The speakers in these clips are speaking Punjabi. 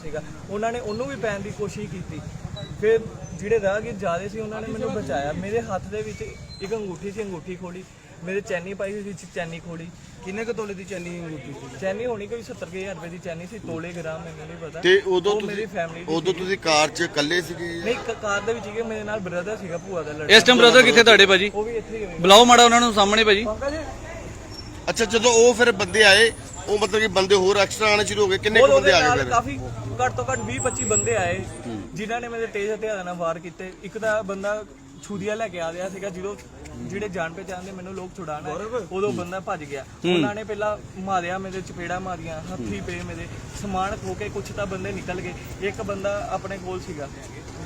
ਸੀਗਾ। ਉਹਨਾਂ ਨੇ ਉਹਨੂੰ ਵੀ ਪੈਣ ਦੀ ਕੋਸ਼ਿਸ਼ ਕੀਤੀ। ਫਿਰ ਜਿਹੜੇ ਰਾਹਗੀਰ ਜ਼ਿਆਦੇ ਸੀ ਉਹਨਾਂ ਨੇ ਮੈਨੂੰ ਬਚਾਇਆ। ਮੇਰੇ ਹੱਥ ਦੇ ਵਿੱਚ ਇੱਕ ਅੰਗੂਠੀ ਸੀ ਅੰਗੂਠੀ ਖੋਲੀ। ਮੇਰੇ ਚੈਨੀ ਪਾਈ ਹੋਈ ਸੀ ਚੈਨੀ ਖੋਲੀ। ਕਿੰਨੇ ਕੁ ਤੋਲੇ ਦੀ ਚੈਨੀ ਅੰਗੂਠੀ ਸੀ? ਚੈਨੀ ਹੋਣੀ ਕੋਈ 70000 ਰੁਪਏ ਦੀ ਚੈਨੀ ਸੀ ਤੋਲੇ ਗ੍ਰਾਮ ਮੈਨੂੰ ਨਹੀਂ ਪਤਾ। ਤੇ ਉਦੋਂ ਤੁਸੀਂ ਮੇਰੀ ਫੈਮਿਲੀ ਦੀ ਉਦੋਂ ਸੀਗੀ। ਤੁਸੀਂ ਕਾਰ 'ਚ ਇਕੱਲੇ ਸੀਗੇ ਨਹੀਂ ਕ- ਕਾਰ ਦੇ ਵਿੱਚ ਹੀ ਮੇਰੇ ਨਾਲ ਬ੍ਰਦਰ ਸੀਗਾ ਭੂਆ ਦਾ ਲੜਕਾ। ਇਸ ਟਾਈਮ ਬ੍ਰਦਰ ਕਿੱਥੇ ਤੁਹਾਡੇ ਭਾਜੀ? ਉਹ ਵੀ ਇੱਥੇ ਹੀ ਹੋਏ ਬੁਲਾਓ ਮਾੜਾ ਉਹਨਾਂ ਨੂੰ ਸਾਹਮਣੇ ਭਾਜੀ। ਪੰਕਜ। ਅੱਛਾ ਜਦੋਂ ਉਹ ਫਿਰ ਬੰਦੇ ਆਏ ਉਹ ਮਤਲਬ ਕਿ ਬੰਦੇ ਹੋਰ ਐਕਸਟਰਾ ਆਣੇ ਸ਼ੁਰੂ ਹੋ ਗਏ। ਕਿੰਨੇ ਕੁ ਬੰਦੇ ਉਹਦੇ ਆ ਨਾਲ ਗਏ ਫਿਰ? ਕਾਫੀ ਘੱਟ ਤੋਂ ਘੱਟ 20 25 ਬੰਦੇ ਆਏ। ਜਿਨ੍ਹਾਂ ਨੇ ਮੇਰੇ ਤੇਜ਼ ਹਥਿਆਰਾਂ ਨਾਲ ਵਾਰ ਕੀਤੇ। ਇੱਕ ਤਾਂ ਬੰਦਾ ਛੁਰੀਆ ਲੈ ਕੇ ਆ ਰਿਹਾ ਸੀਗਾ ਜਦੋਂ ਜਿਹੜੇ ਜਾਣ ਪਹਿਚਾਣ ਦੇ ਮੈਨੂੰ ਲੋਕ ਛੁਡਾਣ ਉਦੋਂ ਬੰਦਾ ਭੱਜ ਗਿਆ। ਉਹਨਾਂ ਨੇ ਪਹਿਲਾਂ ਮਾਰਿਆ ਮੇਰੇ ਚਪੇੜਾ ਮਾਰੀਆਂ ਹੱਥੀ ਪਏ ਮੇਰੇ ਸਮਾਨ ਖੋ ਕੇ ਕੁਛ ਤਾਂ ਬੰਦੇ ਨਿਕਲ ਗਏ। ਇੱਕ ਬੰਦਾ ਆਪਣੇ ਕੋਲ ਸੀਗਾ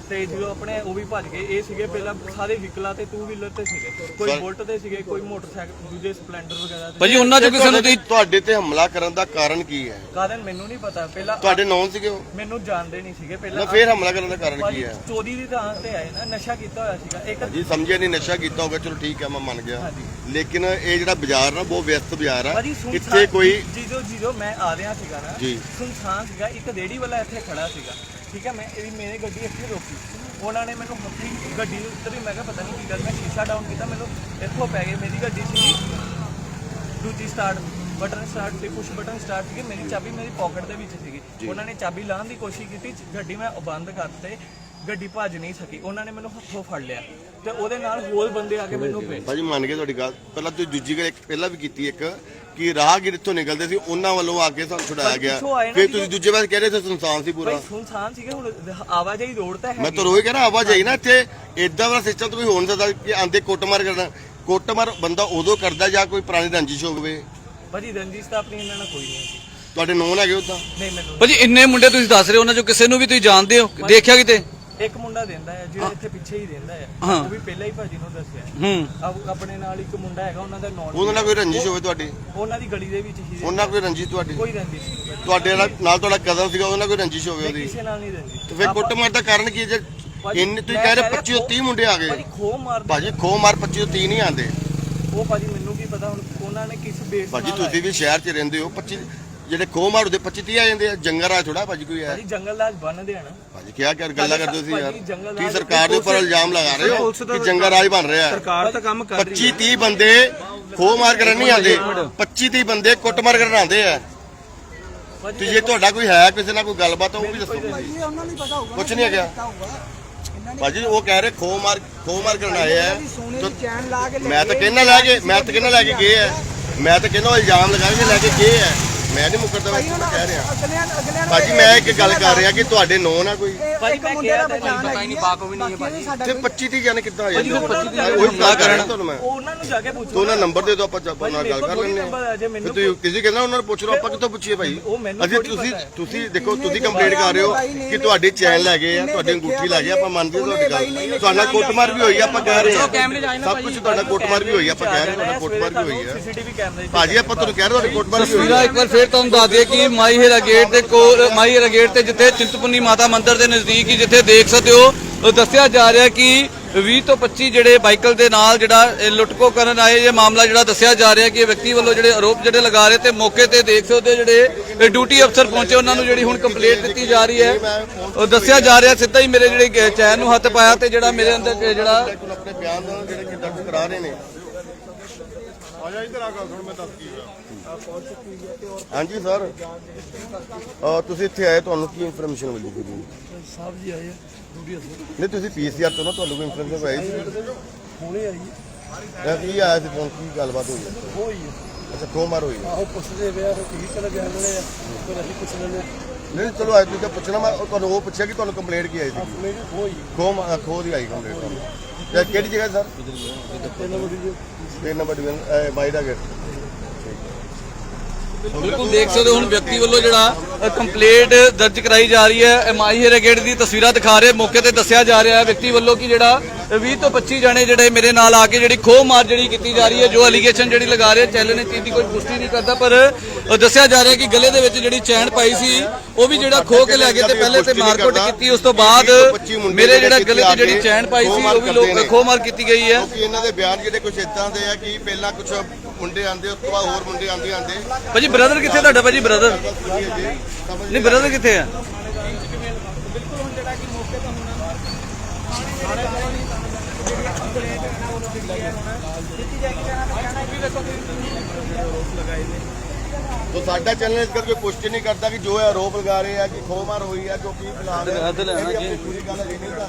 ਤੇ ਜਦੋਂ ਆਪਣੇ ਉਹ ਵੀ ਭੱਜ ਗਏ। ਇਹ ਸੀਗੇ ਪਹਿਲਾਂ ਸਾਰੇ ਵਿਕਲਾ ਤੇ ਟੂ ਵੀਲਰ ਤੇ ਸੀਗੇ। ਕੋਈ ਬੁਲਟ ਤੇ ਸੀਗੇ ਕੋਈ ਮੋਟਰਸਾਈਕਲ ਦੂਜੇ ਸਪਲੈਂਡਰ ਵਗੈਰਾ ਤੇ। ਭਾਜੀ ਉਹਨਾਂ ਚੋਂ ਕਿਸੇ ਨੂੰ ਤੁਸੀਂ ਤੁਹਾਡੇ ਤੇ ਹਮਲਾ ਕਰਨ ਦਾ ਕਾਰਨ ਕੀ ਹੈ? ਕਾਰਨ ਮੈਨੂੰ ਨਹੀਂ ਪਤਾ। ਪਹਿਲਾਂ ਤੁਹਾਡੇ ਨੌਨ ਸੀਗੇ ਉਹ? ਮੈਨੂੰ ਜਾਣਦੇ ਨਹੀਂ ਸੀਗੇ। ਨਾ ਪਹਿਲਾਂ ਫਿਰ ਹਮਲਾ ਕਰਨ ਦਾ ਕਾਰਨ ਕੀ ਭਾਜੀ ਹੈ ਚੋਰੀ ਦੀ ਥਾਂ ਤੇ ਆਏ ਨਾ ਨਸ਼ਾ ਕੀਤਾ ਹੋਇਆ ਸੀਗਾ। ਇੱਕ ਜੀ ਸਮਝਿਆ ਨਹੀਂ ਨਸ਼ਾ ਕੀਤਾ ਹੋਗਾ ਚਲੋ ਠੀਕ ਹੈ ਮੈਂ ਮੰਨ ਗਿਆ। ਹਾਂਜੀ। ਲੇਕਿਨ ਇਹ ਜਿਹੜਾ ਬਾਜ਼ਾਰ ਨਾ ਬਹੁਤ ਵਿਅਸਤ ਬਾਜ਼ਾਰ ਭਾਜੀ ਸੁਨਸਾਨ ਇੱਥੇ ਕੋਈ ਜੀਜੋ ਜੀਜੋ ਮੈਂ ਆ ਰਿਹਾ ਸੀਗਾ ਨਾ। ਜੀ। ਸੁਨਸਾਨ ਸੀਗਾ ਇੱਕ ਰੇੜੀ ਵਾਲਾ ਇੱਥੇ ਖੜਾ ਸੀਗਾ। ਠੀਕ ਹੈ ਮੈਂ ਇਹਦੀ ਮੇਰੇ ਗੱਡੀ ਇੱਥੇ ਰੋਕੀ। ਉਹਨਾਂ ਨੇ ਮੈਨੂੰ ਹੱਥੀ ਗੱਡੀ ਦੇ ਉੱਤੇ ਵੀ ਮੈਂ ਕਿਹਾ ਪਤਾ ਨਹੀਂ ਕੀ ਗੱਲ ਮੈਂ ਸ਼ੀਸ਼ਾ ਡਾਊਨ ਕੀਤਾ ਮੈਨੂੰ ਇੱਥੋਂ ਪੈ ਗਏ ਮੇਰੀ ਗੱਡੀ ਸੀਗੀ। ਦੂਜੀ ਸਟਾਰਟ ਬਟਨ ਸਟਾਰਟ ਤੇ ਪੁਸ਼ ਬਟਨ ਸਟਾਰਟ ਸੀਗੀ ਮੇਰੀ ਚਾਬੀ ਮੇਰੀ ਪਾਕਟ ਦੇ ਵਿੱਚ ਸੀਗੀ। ਉਹਨਾਂ ਨੇ ਚਾਬੀ ਲਾਉਣ ਦੀ ਕੋਸ਼ਿਸ਼ ਕੀਤੀ ਗੱਡੀ ਮੈਂ ਬੰਦ ਕਰਤੇ। ਗੱਡੀ ਭੱਜ ਨਹੀਂ ਸਕੀ ਉਹਨਾਂ ਨੇ ਮੈਨੂੰ ਹੱਥੋਂ ਫੜ ਲਿਆ ਤੇ ਉਹਦੇ ਨਾਲ ਹੋਰ ਬੰਦੇ ਆ ਕੇ ਮੈਨੂੰ ਪੇ ਭਾਜੀ ਮੰਨ ਗਏ ਤੁਹਾਡੀ ਗੱਲ। ਪਹਿਲਾਂ ਤੁਸੀਂ ਦੂਜੀ ਗੱਲ ਇੱਕ ਪਹਿਲਾਂ ਵੀ ਕੀਤੀ ਇੱਕ ਕਿ ਰਾਹਗੀਰ ਇੱਥੋਂ ਨਿਕਲਦੇ ਸੀ ਉਹਨਾਂ ਵੱਲੋਂ ਆ ਕੇ ਸਾਨੂੰ ਛੁਡਾਇਆ ਗਿਆ। ਪਿੱਛੋਂ ਆਏ ਨਾ ਫਿਰ ਤੁਸੀਂ ਦੂਜੇ ਪਾਸੇ ਕਹਿ ਰਹੇ ਸੀ ਸੁਨਸਾਨ ਸੀ ਪੂਰਾ। ਭਾਈ ਸੁਨਸਾਨ ਸੀਗੇ ਹੁਣ ਆਵਾਜਾਈ ਰੋਡ ਤਾਂ ਹੈ ਮੈਂ ਤਾਂ ਰੋਏ ਕਹਿੰਦਾ ਆਵਾਜਾਈ ਨਾ ਇੱਥੇ ਇਦਾਂ ਦਾ ਸਿਸਟਮ ਤਾਂ ਵੀ ਹੋ ਨਹੀਂ ਸਕਦਾ ਕਿ ਆਂਦੇ ਕੁੱਟਮਾਰ ਕਰਨਾ। ਕੁੱਟਮਾਰ ਬੰਦਾ ਉਦੋਂ ਕਰਦਾ ਜਾਂ ਕੋਈ ਪੁਰਾਣੀ ਰੰਜਿਸ਼ ਹੋਵੇ? ਭਾਜੀ ਰੰਜਿਸ਼ ਤਾਂ ਆਪਣੀ ਇਹਨਾਂ ਨਾਲ ਕੋਈ ਨਹੀਂ ਸੀ ਤੁਹਾਡੇ ਨੌਨ ਹੈਗੇ ਉਦਾਂ? ਨਹੀਂ ਮੈਨੂੰ ਭਾਜੀ ਇੰਨੇ ਮੁੰਡੇ ਤੁਸੀਂ ਦੱਸ ਰਹੇ ਹੋ ਉਹਨਾਂ ਚੋਂ ਕਿਸੇ ਨੂੰ ਵੀ ਤੁਸੀਂ ਜਾਣਦੇ ਹੋ। ਦੇਖਿਆ ਕਿਤੇ? ਇੱਕ ਮੁੰਡਾ ਦਿੰਦਾ ਹੈ ਜਿਹੜਾ ਇੱਥੇ ਪਿੱਛੇ ਹੀ ਰਹਿੰਦਾ ਹੈ। ਹਾਂ। ਉਹ ਵੀ ਪਹਿਲਾਂ ਹੀ ਭਾਜੀ ਨੂੰ ਦੱਸਿਆ ਹੈ। ਹੂੰ। ਆਪ- ਆਪਣੇ ਨਾਲ ਇੱਕ ਮੁੰਡਾ ਹੈਗਾ ਉਹਨਾਂ ਦਾ ਨੌਨ ਉਹਨਾਂ ਨਾਲ ਕੋਈ ਰੰਜਿਸ਼ ਹੋਵੇ ਤੁਹਾਡੀ? ਉਹਨਾਂ ਦੀ ਗਲੀ ਦੇ ਵਿੱਚ ਹੀ ਉਹਨਾਂ ਨਾਲ ਕੋਈ ਰੰਜਿਸ਼ ਤੁਹਾਡੀ? ਕੋਈ ਭਾਜੀ। ਤੁਹਾਡੇ ਨਾਲ ਨਾਲ ਤੁਹਾਡਾ ਕਜ਼ਨ ਸੀਗਾ ਉਹਨਾਂ ਨਾਲ ਕੋਈ ਰੰਜਿਸ਼ ਹੋਵੇ ਉਹਦੀ? ਕਿਸੇ ਨਾਲ ਨਹੀਂ ਰੰਜਿਸ਼। ਤੇ ਫਿਰ ਕੁੱਟਮਾਰ ਦਾ ਕਾਰਨ ਕੀ ਹੈ? ਜੇ ਇੰਨੇ ਤੁਸੀਂ ਕਹਿ ਰਹੇ ਕਹਿ ਰਿਹਾ 25 ਤੋਂ 30 ਮੁੰਡੇ ਆ ਗਏ। ਭਾਜੀ ਖੋ ਮਾਰਦੇ ਭਾਜੀ ਖੋ ਮਾਰ 25 ਤੋਂ 30 ਨਹੀਂ ਆਂਦੇ ਉਹ ਭਾਜੀ ਮੈਨੂੰ ਕੀ ਪਤਾ ਹੁਣ ਉਹਨਾਂ ਨੇ ਕਿਸ ਬੇਸ ਭਾਜੀ ਨਾਲ ਤੁਸੀਂ ਵੀ ਸ਼ਹਿਰ 'ਚ ਰਹਿੰਦੇ ਹੋ 25 ਜਿਹੜੇ ਖੋ ਮਾਰ ਉਹਦੇ 25 30 ਆ ਜਾਂਦੇ ਆ ਜੰਗਲ ਰਾਜ ਥੋੜਾ ਭਾਜੀ ਕੋਈ ਭਾਜੀ ਜੰਗਲ ਰਾਜ ਬੰਨਦੇ ਆ ਨਾ। ਭਾਜੀ ਕੀ ਕਰ ਗੱਲਾਂ ਕਰਦੇ ਸੀ ਯਾਰ। ਭਾਜੀ, ਕੀ ਸਰਕਾਰ ਦੇ ਉੱਪਰ ਇਲਜ਼ਾਮ ਲਗਾ ਰਹੇ ਹੋ ਕਿ ਜੰਗਲ ਰਾਜ ਬਣ ਰਿਹਾ ਸਰਕਾਰ ਤਾਂ ਕੰਮ ਕਰ 25 30 ਬੰਦੇ ਖੋ ਮਾਰ ਕਰਨ ਨਹੀਂ ਆਉਂਦੇ। 25 30 ਬੰਦੇ ਕੁੱਟ ਮਾਰ ਕਰਨ ਆਉਂਦੇ ਆ। ਭਾਜੀ ਤੇ ਜੇ ਤੁਹਾਡਾ ਕੋਈ ਹੈ ਕਿਸੇ ਨਾਲ ਕੋਈ ਗੱਲਬਾਤ ਉਹ ਵੀ ਦੱਸੋ ਇਹ ਉਹਨਾਂ ਨੂੰ ਹੀ ਪਤਾ ਹੋਊਗਾ ਕੁਛ ਨਹੀਂ ਨੇ ਭਾਜੀ ਉਹ ਕਹਿ ਰਹੇ ਖੋ ਮਾਰ ਖੋ ਮਾਰ ਕਰਨ ਆਏ ਆ। ਕੇ ਮੈਂ ਤਾਂ ਕਹਿੰਦਾ ਲੈ ਕੇ ਮੈਂ ਤਾਂ ਕਹਿੰਦਾ ਲੈ ਕੇ ਗਏ ਆ। ਮੈਂ ਤਾਂ ਕਹਿੰਦਾ ਇਲਜ਼ਾਮ ਲਗਾਏ ਲੈ ਕੇ ਗਏ ਆ। ਮੈਂ ਨਹੀਂ ਮੁਕਰਦਾ ਮੈਂ ਭਾਈ ਕਹਿ ਰਿਹਾ। ਅਗਲਿਆਂ ਅਗਲਿਆਂ ਨੂੰ ਭਾਜੀ ਮੈਂ ਇੱਕ ਗੱਲ ਕਰ ਰਿਹਾ ਕਿ ਤੁਹਾਡੇ ਨੌ ਨਾ ਕੋਈ ਭਾਈ ਮੈਂ ਕਿਹਾ ਦਾ ਤਾਂ ਪਛਾਣ ਹੈਗੀ ਹੈ। ਵੀ ਨਹੀਂ ਹੈ ਸਾਡਾ ਤੇ ਕੋਈ 25 30 ਜਾਨੇ ਕਿੱਦਾਂ ਆ ਜਾਂਦੇ? ਨੂੰ ਜਾ ਕੇ ਉਹੀ ਗੱਲ ਕਰ ਰਿਹਾ ਤੁਹਾਨੂੰ ਮੈਂ? ਉਹ ਉਹਨਾਂ ਨੂੰ ਜਾ ਕੇ ਤੂੰ ਪੁੱਛੋ ਉਹਨਾਂ ਨੰਬਰ ਦੇ ਦਿਓ ਆਪਾਂ ਆਪਾਂ ਨਾਲ ਗੱਲ ਕਰ ਲੈਂਦੇ ਹਾਂ। ਮੈਨੂੰ ਤੁਸੀਂ ਕਿਸੇ ਕਹਿੰਦਾ ਉਹਨਾਂ ਨੂੰ ਪੁੱਛ ਲਓ ਆਪਾਂ ਕਿੱਥੋਂ ਪੁੱਛੀਏ ਭਾਈ? ਉਹ ਮੈਨੂੰ ਅਸੀਂ ਤੁਸੀਂ। ਤੁਸੀਂ ਦੇਖੋ ਤੁਸੀਂ ਕੰਪਲੇਂਟ ਕਰ ਰਹੇ ਹੋ ਕਿ ਤੁਹਾਡੀ ਚੈਨ ਲੈ ਗਏ ਆ ਤੁਹਾਡੀ ਅੰਗੂਠੀ ਲੈ ਗਏ ਆਪਾਂ ਮੰਨਦੇ ਹਾਂ ਤੁਹਾਡੀ ਗੱਲ। ਤੁਹਾਡਾ ਕੁੱਟਮਾਰ ਵੀ ਹੋਈ ਆ, ਆਪਾਂ ਕਹਿ ਰਹੇ ਹਾਂ। ਸਭ ਕੁਝ ਤੁਹਾਡਾ ਕੁੱਟਮਾਰ ਵੀ ਹੋਈ ਆ, ਆਪਾਂ ਕਹਿ ਰਹੇ ਹਾਂ ਤੁਹਾਡਾ ਕੁੱਟਮਾਰ ਵੀ ਹੋਈ ਆ ਸੀਸੀਟੀਵੀ ਕੈਮਰੇ ਭਾਜੀ ਆਪਾਂ ਤੁਹਾਨੂੰ ਕਹਿ ਰਹੇ ਤੁਹਾਡੀ ਕੁੱਟਮਾਰ ਵੀ ਹੋਈ ਆ। ਇੱਕ ਵਾਰ ਫੇਰ ਤੁਹਾਨੂੰ ਦੱਸ ਦਈਏ ਕਿ ਮਾਈ ਹੀਰਾ ਗੇਟ ਦੇ ਕੋਲ ਮਾਈ ਹੀਰਾ ਗੇਟ ਤੇ ਜਿੱਥੇ ਚਿੰਤਪੁਰਨੀ ਮਾਤਾ ਮੰਦਿਰ ਦੇ ਨਜ਼ਦੀਕ ਹੀ ਜਿੱਥੇ ਦੇਖ ਸਕਦੇ ਹੋ ਦੱਸਿਆ ਜਾ ਰਿਹਾ ਕਿ 20 ਤੋਂ 25 ਜਿਹੜੇ ਬਾਈਕਲ ਦੇ ਨਾਲ ਜਿਹੜਾ ਲੁੱਟਕੋ ਕਰਨ ਆਏ, ਇਹ ਮਾਮਲਾ ਜਿਹੜਾ ਦੱਸਿਆ ਜਾ ਰਿਹਾ ਕਿ ਵਿਅਕਤੀ ਵੱਲੋਂ ਜਿਹੜੇ ਆਰੋਪ ਜਿਹੜੇ ਲਗਾ ਰਹੇ ਤੇ ਮੌਕੇ ਤੇ ਦੇਖ ਸਕਦੇ ਹੋ ਜਿਹੜੇ ਡਿਊਟੀ ਅਫਸਰ ਪਹੁੰਚੇ, ਉਹਨਾਂ ਨੂੰ ਜਿਹੜੀ ਹੁਣ ਕੰਪਲੇਂਟ ਦਿੱਤੀ ਜਾ ਰਹੀ ਹੈ। ਉਹ ਦੱਸਿਆ ਜਾ ਰਿਹਾ, ਸਿੱਧਾ ਹੀ ਮੇਰੇ ਜਿਹੜੇ ਚੈਨ ਨੂੰ ਹੱਥ ਪਾਇਆ ਤੇ ਜਿਹੜਾ ਮੇਰੇ ਅੰਦਰ ਜਿਹੜਾ ਆਪਣੇ ਬਿਆਨ ਜਿਹੜੇ ਕਿ ਦਰਜ ਕਰਾ ਰਹੇ ਨੇ। ਹਾਂਜੀ ਸਰ। ਅਹ ਤੁਸੀਂ ਇੱਥੇ ਆਏ ਤੁਹਾਨੂੰ ਕੀ ਇਨਫੋਰਮੇਸ਼ਨ ਮਿਲੀ ਸੀ ਸਾਹਿਬ ਜੀ? ਆਏ ਡਿਊਟੀ ਅਸਰ ਨਹੀਂ ਤੁਸੀਂ ਪੀਸੀਆਰ ਤੋਂ ਨਾ ਤੁਹਾਨੂੰ ਕੋਈ ਇਨਫੋਰਮੇਸ਼ਨ ਆਈ ਸੀ? ਹੁਣੇ ਆਈ। ਮੈਂ ਕੀ ਆਇਆ ਸੀ ਫੋਨ ਕੀ ਗੱਲਬਾਤ ਹੋਈ ਹੈ? ਅੱਛਾ ਖੋ ਮਾਰ ਹੋਈ ਹੈ? ਆਹੋ ਪੁੱਛਦੇ ਪਿਆ ਫਿਰ ਕੀ ਕਰ ਬਿਆਨ ਲੈਣੇ ਆ ਫਿਰ ਅਸੀਂ ਪੁੱਛ ਲੈਣੇ ਨਹੀਂ ਚਲੋ ਅੱਜ ਤੁਸੀਂ ਪੁੱਛਣਾ ਮੈਂ ਉਹ ਤੁਹਾਨੂੰ ਉਹ ਪੁੱਛਿਆ ਕਿ ਤੁਹਾਨੂੰ ਕੰਪਲੇਂਟ ਕੀ ਆਈ ਸੀ? ਮੇਰੀ ਹੋਈ। ਖੋ ਦੀ ਆਈ ਕੰਪਲੇਂਟ ਤੁਹਾਨੂੰ। ਕਿਹੜੀ ਜਗ੍ਹਾ ਸਰ? ਤੇ ਨੰਬਰ ਦੀ ਤਿੰਨ ਨੰਬਰ ਡਿਵੀਜ਼ਨ ਮਾਈਡਾ ਗੇਟ ਬਿਲਕੁਲ ਦੇਖ ਸਕਦੇ ਹੋ ਹੁਣ ਵਿਅਕਤੀ ਵੱਲੋਂ ਜਿਹੜਾ ਕੰਪਲੇਂਟ ਦਰਜ ਕਰਾਈ ਜਾ ਰਹੀ ਹੈ। ਐਮਆਈ ਹੈਰੇਗੇਟ ਦੀ ਤਸਵੀਰਾਂ ਦਿਖਾ ਰਹੇ ਮੌਕੇ ਤੇ ਦੱਸਿਆ ਜਾ ਰਿਹਾ ਹੈ ਵਿਅਕਤੀ ਵੱਲੋਂ ਕਿ ਜਿਹੜਾ 20 ਤੋਂ 25 ਜਣੇ ਜਿਹੜੇ ਮੇਰੇ ਨਾਲ ਆ ਕੇ ਜਿਹੜੀ ਖੋਹ ਮਾਰ ਜਿਹੜੀ ਕੀਤੀ ਜਾ ਰਹੀ ਹੈ ਜੋ ਅਲੀਗੇਸ਼ਨ ਜਿਹੜੀ ਲਗਾ ਰਹੇ ਚੈਲੇ ਨੇ ਚੀਜ਼ ਦੀ ਕੋਈ ਪੁਸ਼ਟੀ ਨਹੀਂ ਕਰਦਾ ਪਰ ਦੱਸਿਆ ਜਾ ਰਿਹਾ ਕਿ ਗਲੇ ਦੇ ਵਿੱਚ ਜਿਹੜੀ ਚੈਨ ਪਾਈ ਸੀ ਉਹ ਵੀ ਜਿਹੜਾ ਖੋਹ ਕੇ ਲੈ ਗਏ ਤੇ ਪਹਿਲੇ ਤੇ ਮਾਰਕੁੱਟ ਕੀਤੀ ਉਸ ਤੋਂ ਬਾਅਦ ਮੇਰੇ ਜਿਹੜਾ ਗਲੇ ਤੇ ਜਿਹੜੀ ਚੈਨ ਪਾਈ ਸੀ ਉਹ ਵੀ ਲੋਕ ਖੋਹ ਮਾਰ ਕੀਤੀ ਗਈ ਹੈ। ਇਹਨਾਂ ਦੇ ਬਿਆਨ ਜਿਹੜੇ ਕੁਝ ਇਦਾਂ ਦੇ ਆ ਕਿ ਪਹਿਲਾਂ ਕੁਝ ਮੁੰਡੇ ਆਂਦੇ ਉਸ ਤੋਂ ਬਾਅਦ ਹੋਰ ਮੁੰਡੇ ਆਂਦੇ ਆਂਦੇ ਭਾਜੀ ਬ੍ਰਦਰ ਕਿੱਥੇ ਤੁਹਾਡਾ ਭਾਜੀ ਬ੍ਰਦਰ ਨਹੀਂ ਬ੍ਰਦਰ ਕਿੱਥੇ ਆ? ਕਿ ਮੌਕੇ ਤੋਂ ਹੁਣ ਥਾਣੇ ਮੇਰੇ ਕੋਲ ਨਹੀਂ ਜਿਹੜੀਆਂ ਕੰਪਲੇਂਟ ਹੈ ਨਾ ਉਹਨੂੰ ਦਿੱਤੀ ਹੈ ਹੁਣ ਦਿੱਤੀ ਜਾਏਗੀ ਤਾਂ ਇਹਨਾਂ ਦਾ ਕਹਿਣਾ ਹੈ ਕਿ ਦੇਖੋ ਤੁਸੀਂ ਆਰੋਪ ਲਗਾਏ ਨੇ। ਸੋ ਸਾਡਾ ਚੈਨਲ ਇਸ ਕਰਕੇ ਪੁਸ਼ਟੀ ਨਹੀਂ ਕਰਦਾ ਕਿ ਜੋ ਆਰੋਪ ਲਗਾ ਰਹੇ ਆ ਕਿ ਖੋਮਾਰ ਹੋਈ ਆ ਕਿਉਂਕਿ ਬਣਾ ਰਹੇ ਆ ਪੂਰੀ ਗੱਲ ਨਹੀਂ ਕਰ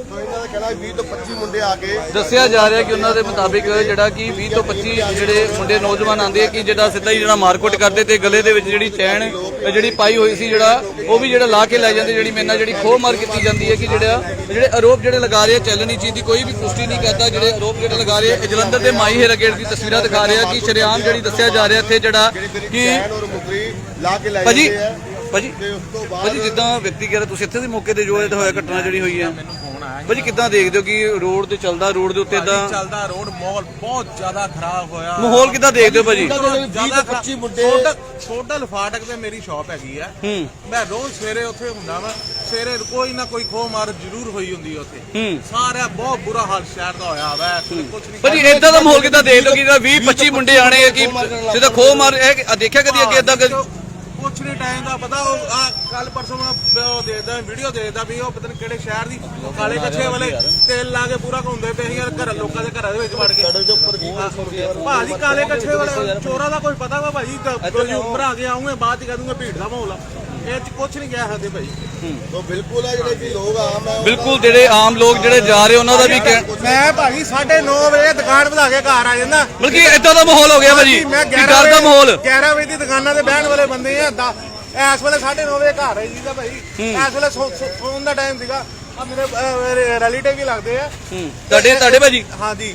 ਸੋ ਇਹਨਾਂ ਦਾ ਕਹਿਣਾ 20 ਤੋਂ 25 ਮੁੰਡੇ ਆ ਕੇ ਦੱਸਿਆ ਜਾ ਰਿਹਾ ਕਿ ਉਹਨਾਂ ਦੇ ਮੁਤਾਬਿਕ ਜਿਹੜਾ ਕਿ 20 ਤੋਂ 25 ਜਿਹੜੇ ਮੁੰਡੇ ਨੌਜਵਾਨ ਆਂਦੇ ਕਿ ਜਿਹੜਾ ਸਿੱਧਾ ਹੀ ਜਿਹੜਾ ਮਾਰਕੁੱਟ ਕਰਦੇ ਤੇ ਗਲੇ ਦੇ ਵਿੱਚ ਜਿਹੜੀ ਚੈਨ ਜਿਹੜੀ ਪਾਈ ਹੋਈ ਸੀ ਜਿਹੜਾ ਉਹ ਵੀ ਜਿਹੜਾ ਲਾ ਕੇ ਲੈ ਜਾਂਦੇ ਜਿਹੜੀ ਮੇਰੇ ਨਾਲ ਜਿਹੜੀ ਖੋਮਾਰ ਕੀਤੀ ਜਾਂਦੀ ਹੈ ਕਿ ਜਿਹੜਾ ਜਿਹੜੇ ਆਰੋਪ ਜਿਹੜੇ ਲਗਾ ਰਹੇ ਚੱਲਣੀ ਚੀਜ਼ ਦੀ ਕੋਈ ਵੀ ਪੁਸ਼ਟੀ ਨਹੀਂ ਕਰਦਾ ਜਿਹੜੇ ਆਰੋਪ ਜਿਹੜੇ ਲਗਾ ਰਹੇ ਜਲੰਧਰ ਦੇ ਮਾਈ ਹੇਰਾ ਗੇਟ ਦੀ ਤਸਵੀਰਾਂ ਦਿਖਾ ਰਿਹਾ ਕਿ ਸ਼ਰੇਆਮ ਜਿਹੜੀ ਦੱਸਿਆ ਜਾ ਰਿਹਾ ਇੱਥੇ ਜਿਹੜਾ ਕਿ ਵੈਨ ਔਰ ਮੁਕਰੀ ਲਾ ਕੇ ਲੈ ਭਾਜੀ ਜਾਂਦੇ ਆ ਭਾਜੀ ਤੇ ਜਿੱਦਾਂ ਵਿਅਕਤੀ ਕਹਿ ਰਿਹਾ ਤੁਸੀਂ ਇੱਥੇ ਦੇ ਮੌਕੇ ਤੇ ਜੋ ਹੋਇਆ ਘਟਨਾ ਜਿਹੜੀ ਹੋਈ ਆ। ਭਾਜੀ ਕਿੱਦਾਂ ਦੇਖਦੇ ਹੋ ਕਿ ਰੋਡ ਤੇ ਚੱਲਦਾ ਰੋਡ ਦੇ ਉੱਤੇ ਇਦਾਂ ਚੱਲਦਾ ਰੋਡ ਮਾਹੌਲ ਬਹੁਤ ਜ਼ਿਆਦਾ ਖਰਾਬ ਹੋਇਆ। ਮਾਹੌਲ ਕਿੱਦਾਂ ਦੇਖਦੇ ਹੋ ਭਾਜੀ ਜ਼ਿਆਦਾ 25 ਮੁੰਡੇ ਸੋਡਲ ਫਾਟਕ ਤੇ ਮੇਰੀ ਸ਼ਾਪ ਹੈਗੀ ਆ। ਹੂੰ। ਮੈਂ ਰੋਜ਼ ਸਵੇਰੇ ਉੱਥੇ ਹੁੰਦਾ ਵਾ। ਸਵੇਰੇ ਕੋਈ ਨਾ ਕੋਈ ਖੋਹ ਮਾਰ ਜ਼ਰੂਰ ਹੋਈ ਹੁੰਦੀ ਉੱਥੇ। ਹੂੰ। ਸਾਰਾ ਬਹੁਤ ਬੁਰਾ ਹਾਲ ਸ਼ਹਿਰ ਦਾ ਹੋਇਆ ਵਾ ਕੁਝ ਨਹੀਂ ਭਾਜੀ ਇਦਾਂ ਦਾ ਮਾਹੌਲ ਕਿੱਦਾਂ ਦੇਖਦੇ ਹੋ ਕਿ ਜਿਹੜਾ 20 25 ਮੁੰਡੇ ਆਣੇ ਕਿ ਸਿੱਧਾ ਖੋ ਮਾਰ ਇਹ ਦੇਖਿਆ ਕਦੀ ਅੱਗੇ ਇਦਾਂ ਕੁਛ ਨਹੀਂ ਟਾਈਮ ਦਾ ਪਤਾ ਉਹ ਆ ਕੱਲ ਪਰਸੋਂ ਮੈਂ ਉਹ ਦੇਖਦਾ ਵੀਡੀਓ ਦੇਖਦਾ ਵੀ ਉਹ ਪਤਾ ਕਿਹੜੇ ਸ਼ਹਿਰ ਦੀ ਕਾਲੇ ਕੱਛੇ ਵਾਲੇ ਤੇਲ ਲਾ ਕੇ ਪੂਰਾ ਘੁੰਮਦੇ ਪਏ ਸੀ ਯਾਰ ਘਰ ਲੋਕਾਂ ਦੇ ਘਰਾਂ ਦੇ ਵਿੱਚ ਵੜ ਕੇ। ਸੜਕ ਦੇ ਉੱਪਰ ਕੀ ਭਾਜੀ ਕਾਲੇ ਕੱਛੇ ਵਾਲੇ ਚੋਰਾਂ ਦਾ ਕੁਝ ਪਤਾ ਵਾ ਭਾਜੀ? ਕੋਈ ਉੱਪਰ ਆ ਕੇ ਆਉਂਗੇ ਬਾਅਦ ਚ ਕਹਿ ਦੂੰਗਾ ਭੀੜ ਦਾ ਮਾਹੌਲ ਆ। ਬਿਲਕੁਲ ਜਿਹੜੇ ਆਮ ਲੋਕ ਜਿਹੜੇ ਜਾ ਰਹੇ ਉਹਨਾਂ ਦਾ ਵੀ ਮੈਂ ਭਾਜੀ 9:30 ਵਜੇ ਦੁਕਾਨ ਵਧਾ ਕੇ ਘਰ ਆ ਜਾਂਦਾ। ਮਤਲਬ ਕਿ ਇਦਾਂ ਦਾ ਮਾਹੌਲ ਹੋ ਗਿਆ ਭਾਜੀ ਘਰ ਦਾ ਮਾਹੌਲ। 11 ਵਜੇ ਦੀ ਦੁਕਾਨਾਂ ਤੇ ਬਹਿਣ ਵਾਲੇ ਬੰਦੇ ਆ ਇਸ ਵੇਲੇ 9:30 ਵਜੇ ਘਰ ਆਈ ਜੀ ਦਾ ਭਾਈ ਇਸ ਵੇਲੇ ਸੌਣ ਦਾ ਟਾਈਮ ਸੀਗਾ। ਆ ਮੇਰੇ ਰਿਲੇਟਿਵ ਵੀ ਲੱਗਦੇ ਆ। ਹੂੰ ਤੁਹਾਡੇ ਤੁਹਾਡੇ ਭਾਜੀ? ਹਾਂਜੀ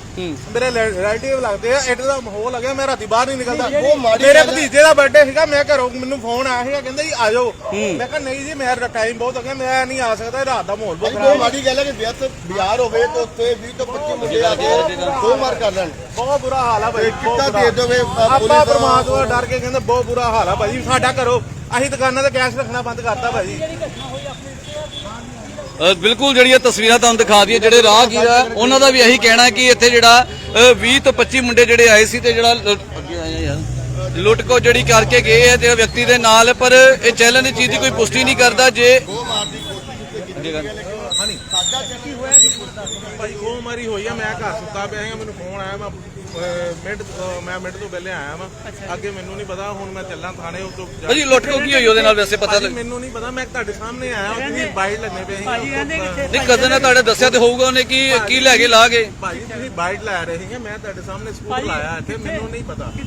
ਮੇਰੇ ਰਿਲੇਟਿਵ ਲੱਗਦੇ ਆ ਇੱਥੇ ਦਾ ਮਾਹੌਲ ਆ ਗਿਆ ਮੈਂ ਰਾਤੀ ਬਾਹਰ ਨਹੀਂ ਨਿਕਲਦਾ। ਉਹ ਮਾੜੀ ਮੇਰੇ ਗੱਲ ਹੈ। ਭਤੀਜੇ ਦਾ ਬਰਥਡੇ ਸੀਗਾ ਮੈਂ ਘਰੋਂ ਮੈਨੂੰ ਫੋਨ ਆਇਆ ਸੀਗਾ ਕਹਿੰਦਾ ਜੀ ਆ ਜਾਓ ਮੈਂ ਕਿਹਾ ਨਹੀਂ ਜੀ ਮੇਰਾ ਟਾਈਮ ਬਹੁਤ ਹੋ ਗਿਆ ਮੈਂ ਨਹੀਂ ਆ ਸਕਦਾ ਰਾਤ ਦਾ ਮਾਹੌਲ ਬਹੁਤ ਬਹੁਤ ਖਰਾਬ ਹੈ ਮਾੜੀ ਗੱਲ ਹੈ ਕਿ ਵਿਅਸਤ ਬਿਹਾਰ ਹੋਵੇ ਤਾਂ ਉੱਥੇ 20 ਤੋਂ 25 ਮੁੰਡੇ ਆ ਕੇ ਦੋ ਮਾਰ ਕਰ ਲੈਣ। ਬਹੁਤ ਬੁਰਾ ਹਾਲ ਆ ਭਾਈ ਤੇ ਬਹੁਤ ਕਿੱਦਾਂ ਬੁਰਾ। ਦੇ ਦੋਗੇ, ਅ, ਆਪਾਂ ਪਰਮਾਤਮਾ ਡਰ ਕੇ ਕਹਿੰਦੇ ਬਹੁਤ ਬੁਰਾ ਹਾਲ ਆ ਭਾਜੀ ਸਾਡਾ ਕਰੋ ਅਸੀਂ ਦੁਕਾਨਾਂ ਤੇ ਕੈਸ਼ ਰੱਖਣਾ ਬੰਦ ਕਰਤਾ ਭਾਜੀ ਬਿਲਕੁਲ ਜਿਹੜੀਆਂ ਤਸਵੀਰਾਂ ਤੁਹਾਨੂੰ ਦਿਖਾ ਦਈਏ ਜਿਹੜੇ ਰਾਹਗੀਰ ਆ ਉਹਨਾਂ ਦਾ ਵੀ ਇਹੀ ਕਹਿਣਾ ਹੈ ਕਿ ਇੱਥੇ ਜਿਹੜਾ ਅ, 20 ਤੋਂ 25 ਮੁੰਡੇ ਜਿਹੜੇ ਆਏ ਸੀ ਤੇ ਜਿਹੜਾ ਲੁੱਟ- ਅੱਗੇ ਆਇਆ ਯਾਰ। ਲੁੱਟ ਕੋ ਜਿਹੜੀ ਕਰਕੇ ਗਏ ਆ ਤੇ ਵਿਅਕਤੀ ਦੇ ਨਾਲ ਪਰ ਇਹ ਚੈਲੰਜ ਦੀ ਚੀਜ਼ ਦੀ ਕੋਈ ਪੁਸ਼ਟੀ ਨਹੀਂ ਕਰਦਾ ਜੇ ਭਾਈ ਖੋ ਮਾਰੀ ਹੋਈ ਆ ਮੈਂ ਘਰ ਸੁੱਤਾ ਪਿਆ ਹਾਂ ਮੈਨੂੰ ਫੋਨ ਆਇਆ ਮੈਂ ਮਿੰਟ ਮੈਂ ਮਿੰਟ ਤੋਂ ਪਹਿਲੇ ਆਇਆ ਵਾਂ। ਅੱਗੇ ਮੈਨੂੰ ਨਹੀਂ ਪਤਾ ਹੁਣ ਮੈਂ ਚੱਲਾਂ ਥਾਣੇ ਉਤੋਂ ਭਾਜੀ ਲੁੱਟ ਕੋ ਕੀ ਹੋਈ ਉਹਦੇ ਨਾਲ ਵੈਸੇ ਪਤਾ ਲੱਗ ਮੈਨੂੰ ਨਹੀਂ ਪਤਾ ਮੈਂ ਤੁਹਾਡੇ ਸਾਹਮਣੇ ਆਇਆ ਤੁਸੀਂ ਬਾਈਟ ਲੈਣੇ ਪਏ ਸੀ ਨਹੀਂ ਕਜ਼ਨ ਨੇ ਤੁਹਾਡੇ ਦੱਸਿਆ ਤੇ ਹੋਊਗਾ ਉਹਨੇ ਕੀ ਕੀ ਲੈ ਕੇ ਲਾ ਗਏ ਭਾਜੀ ਤੁਸੀਂ ਬਾਈਟ ਲੈ ਰਹੇ ਸੀਗੇ ਮੈਂ ਤੁਹਾਡੇ ਸਾਹਮਣੇ ਸਕੂਟਰ ਲਾਇਆ ਇੱਥੇ ਮੈਨੂੰ ਨਹੀਂ ਪਤਾ।